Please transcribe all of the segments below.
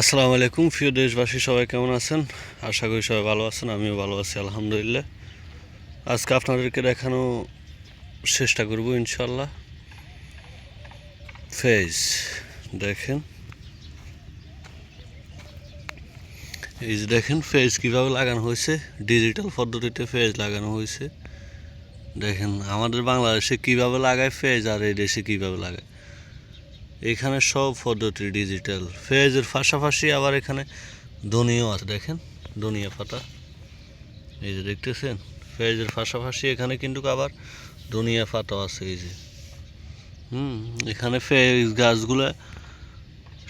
আসসালামু আলাইকুম। প্রিয় দেশবাসী, সবাই কেমন আছেন? আশা করি সবাই ভালো আছেন, আমিও ভালো আছি, আলহামদুলিল্লাহ। আজকে আপনাদেরকে দেখানো চেষ্টা করব ইনশাল্লাহ ফেজ, দেখেন। এই যে দেখেন, ফেজ কীভাবে লাগানো হয়েছে? ডিজিটাল পদ্ধতিতে ফেজ লাগানো হয়েছে। দেখেন, আমাদের বাংলাদেশে কীভাবে লাগায় ফেজ আর এই দেশে কীভাবে লাগায়? এখানে সব পদ্ধতি ডিজিটাল ফেজের পাশাপাশি আবার এখানে ধনিও আছে, দেখেন ধনিয়া পাতা। এই যে দেখতেছেন, ফেজের পাশাপাশি এখানে কিন্তু আবার ধনিয়া পাতা আছে, এই যে। হুম, এখানে ফেজ গাছগুলো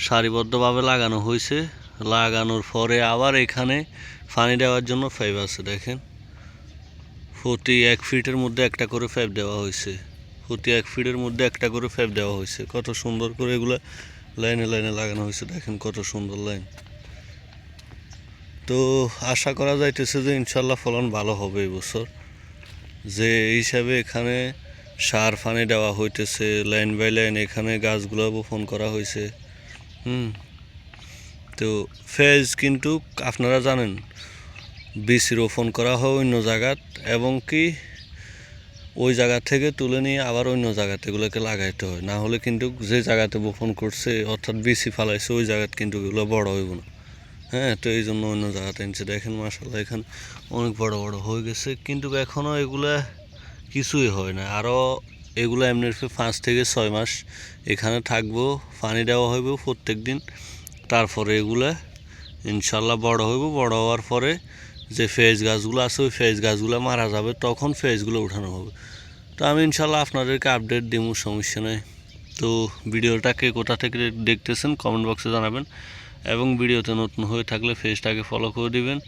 সারিবদ্ধভাবে লাগানো হয়েছে। লাগানোর পরে আবার এখানে পানি দেওয়ার জন্য পাইপ আছে, দেখেন। প্রতি এক ফিটের মধ্যে একটা করে পাইপ দেওয়া হয়েছে। প্রতি এক ফিটের মধ্যে একটা করে ফ্যাপ দেওয়া হয়েছে। কত সুন্দর করে এগুলো লাইনে লাইনে লাগানো হয়েছে, দেখেন কত সুন্দর লাইন। তো আশা করা যাইতেছে যে ইনশাল্লাহ ফলন ভালো হবে এই বছর। যে হিসাবে এখানে সার ফানি দেওয়া হইতেছে, লাইন বাই লাইন এখানে গাছগুলো বপন করা হয়েছে। হুম। তো ফেজ কিন্তু আপনারা জানেন বীজ রোপণ করা হয় অন্য জায়গাত, এবং কি ওই জায়গা থেকে তুলে নিয়ে আবার অন্য জায়গাতে এগুলোকে লাগাইতে হয়। না হলে কিন্তু যে জায়গাতে বপন করছে, অর্থাৎ বেশি ফালাইছে, ওই জায়গাতে কিন্তু এগুলো বড় হইব না। হ্যাঁ তো এই জন্য অন্য জায়গাতে এনেছে। দেখেন মাসাল্লাহ এখানে অনেক বড় বড় হয়ে গেছে। কিন্তু এখনও এগুলা কিছুই হয় না। আরও এগুলো এমনি পাঁচ থেকে ছয় মাস এখানে থাকব, পানি দেওয়া হইব প্রত্যেক দিন তারপরে এগুলা ইনশাল্লাহ বড় হইব। বড় হওয়ার পরে যে ফেজ গাছগুলো আছে, ওই ফেজ গাছগুলো মারা যাবে, তখন ফেজগুলো উঠানো হবে। তো আমি ইনশাল্লাহ আপনাদেরকে আপডেট দিব সমস্যা নেই। তো ভিডিওটাকে কোথা থেকে দেখতেছেন কমেন্ট বক্সে জানাবেন। এবং ভিডিওতে নতুন হয়ে থাকলে ফেজটাকে ফলো করে দিবেন।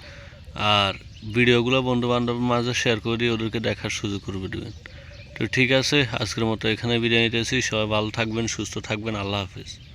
আর ভিডিওগুলো বন্ধু বান্ধবের মাঝে শেয়ার করে দিয়ে ওদেরকে দেখার সুযোগ করে দেবেন। তো ঠিক আছে, আজকের মতো এখানে বিদায় নিতেছি। সবাই ভালো থাকবেন, সুস্থ থাকবেন। আল্লাহ হাফিজ।